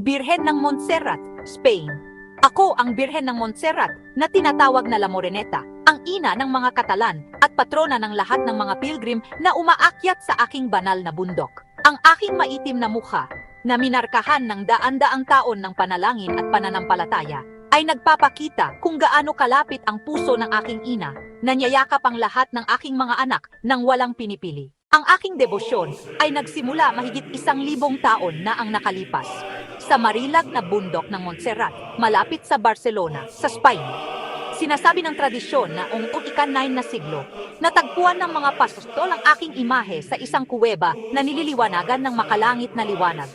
Birhen ng Montserrat, Spain. Ako ang Birhen ng Montserrat na tinatawag na La Moreneta, ang ina ng mga Katalan at patrona ng lahat ng mga pilgrim na umaakyat sa aking banal na bundok. Ang aking maitim na mukha na minarkahan ng daan-daang taon ng panalangin at pananampalataya ay nagpapakita kung gaano kalapit ang puso ng aking ina na niyayakap ang lahat ng aking mga anak nang walang pinipili. Ang aking debosyon ay nagsimula mahigit isang libong taon na ang nakalipas sa marilag na bundok ng Montserrat, malapit sa Barcelona, sa Spain. Sinasabi ng tradisyon na ong ika-9 na siglo, natagpuan ng mga pastol ang aking imahe sa isang kuweba na nililiwanagan ng makalangit na liwanag.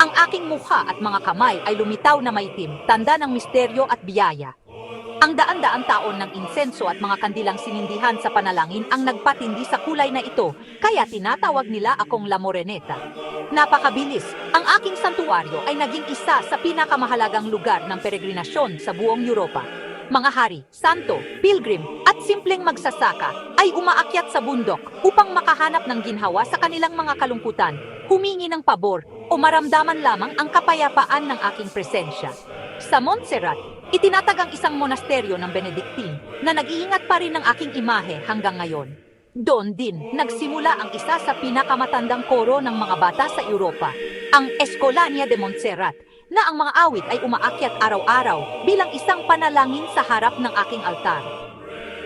Ang aking mukha at mga kamay ay lumitaw na maitim, tanda ng misteryo at biyaya. Ang daan-daang taon ng insenso at mga kandilang sinindihan sa panalangin ang nagpatindi sa kulay na ito, kaya tinatawag nila akong La Moreneta. Napakabilis, ang aking santuaryo ay naging isa sa pinakamahalagang lugar ng peregrinasyon sa buong Europa. Mga hari, santo, pilgrim, at simpleng magsasaka ay umaakyat sa bundok upang makahanap ng ginhawa sa kanilang mga kalungkutan, humingi ng pabor, o maramdaman lamang ang kapayapaan ng aking presensya. Sa Montserrat, itinatagang isang monasteryo ng Benedictine na nag-iingat pa rin ng aking imahe hanggang ngayon. Doon din nagsimula ang isa sa pinakamatandang koro ng mga bata sa Europa, ang Escolania de Montserrat, na ang mga awit ay umaakyat araw-araw bilang isang panalangin sa harap ng aking altar.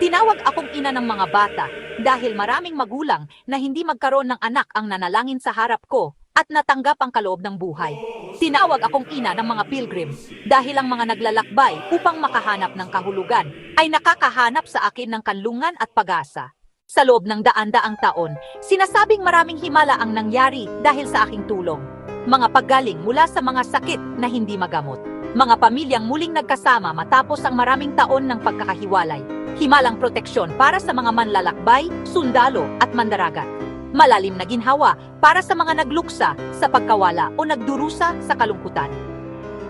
Tinawag akong ina ng mga bata dahil maraming magulang na hindi magkaroon ng anak ang nanalangin sa harap ko at natanggap ang kaloob ng buhay. Tinawag akong ina ng mga pilgrim dahil ang mga naglalakbay upang makahanap ng kahulugan ay nakakahanap sa akin ng kanlungan at pag-asa. Sa loob ng daan-daang taon, sinasabing maraming himala ang nangyari dahil sa aking tulong. Mga paggaling mula sa mga sakit na hindi magamot. Mga pamilyang muling nagkasama matapos ang maraming taon ng pagkakahiwalay. Himalang proteksyon para sa mga manlalakbay, sundalo at mandaragat malalim na ginhawa para sa mga nagluksa sa pagkawala o nagdurusa sa kalungkutan.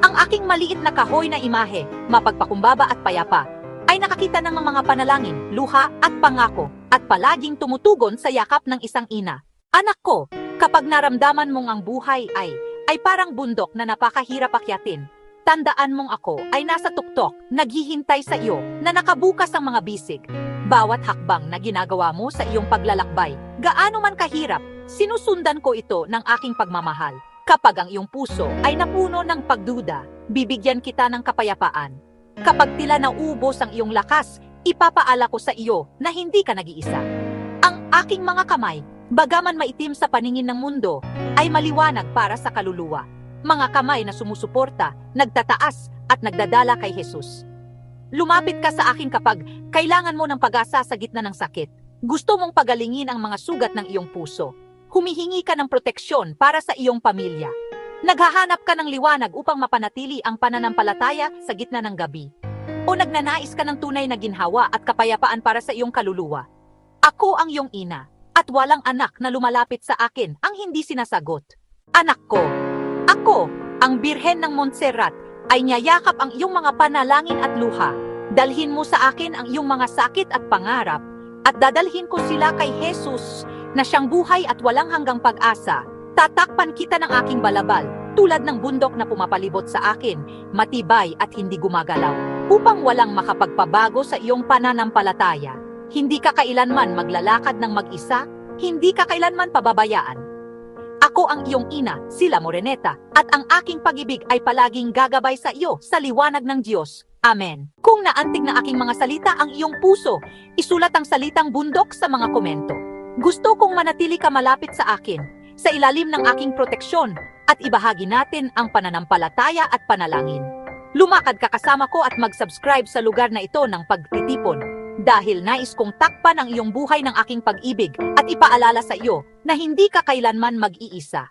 Ang aking maliit na kahoy na imahe, mapagpakumbaba at payapa, ay nakakita ng mga panalangin, luha at pangako at palaging tumutugon sa yakap ng isang ina. Anak ko, kapag naramdaman mong ang buhay ay ay parang bundok na napakahirap akyatin, tandaan mong ako ay nasa tuktok, naghihintay sa iyo, na nakabukas ang mga bisig. Bawat hakbang na ginagawa mo sa iyong paglalakbay, gaano man kahirap, sinusundan ko ito ng aking pagmamahal. Kapag ang iyong puso ay napuno ng pagduda, bibigyan kita ng kapayapaan. Kapag tila naubos ang iyong lakas, ipapaala ko sa iyo na hindi ka nag-iisa. Ang aking mga kamay, bagaman maitim sa paningin ng mundo, ay maliwanag para sa kaluluwa. Mga kamay na sumusuporta, nagtataas, at nagdadala kay Jesus. Lumapit ka sa akin kapag kailangan mo ng pag-asa sa gitna ng sakit. Gusto mong pagalingin ang mga sugat ng iyong puso. Humihingi ka ng proteksyon para sa iyong pamilya. Naghahanap ka ng liwanag upang mapanatili ang pananampalataya sa gitna ng gabi. O nagnanais ka ng tunay na ginhawa at kapayapaan para sa iyong kaluluwa. Ako ang iyong ina, at walang anak na lumalapit sa akin ang hindi sinasagot. Anak ko, ako, ang Birhen ng Montserrat, ay niyayakap ang iyong mga panalangin at luha. Dalhin mo sa akin ang iyong mga sakit at pangarap, at dadalhin ko sila kay Jesus na siyang buhay at walang hanggang pag-asa. Tatakpan kita ng aking balabal, tulad ng bundok na pumapalibot sa akin, matibay at hindi gumagalaw, upang walang makapagpabago sa iyong pananampalataya. Hindi ka kailanman maglalakad ng mag-isa, hindi ka kailanman pababayaan. Ako ang iyong ina, sila Moreneta, at ang aking pag-ibig ay palaging gagabay sa iyo sa liwanag ng Diyos. Amen. Kung naantig na aking mga salita ang iyong puso, isulat ang salitang bundok sa mga komento. Gusto kong manatili ka malapit sa akin, sa ilalim ng aking proteksyon, at ibahagi natin ang pananampalataya at panalangin. Lumakad ka kasama ko at mag-subscribe sa lugar na ito ng pagtitipon dahil nais kong takpan ang iyong buhay ng aking pag-ibig at ipaalala sa iyo na hindi ka kailanman mag-iisa.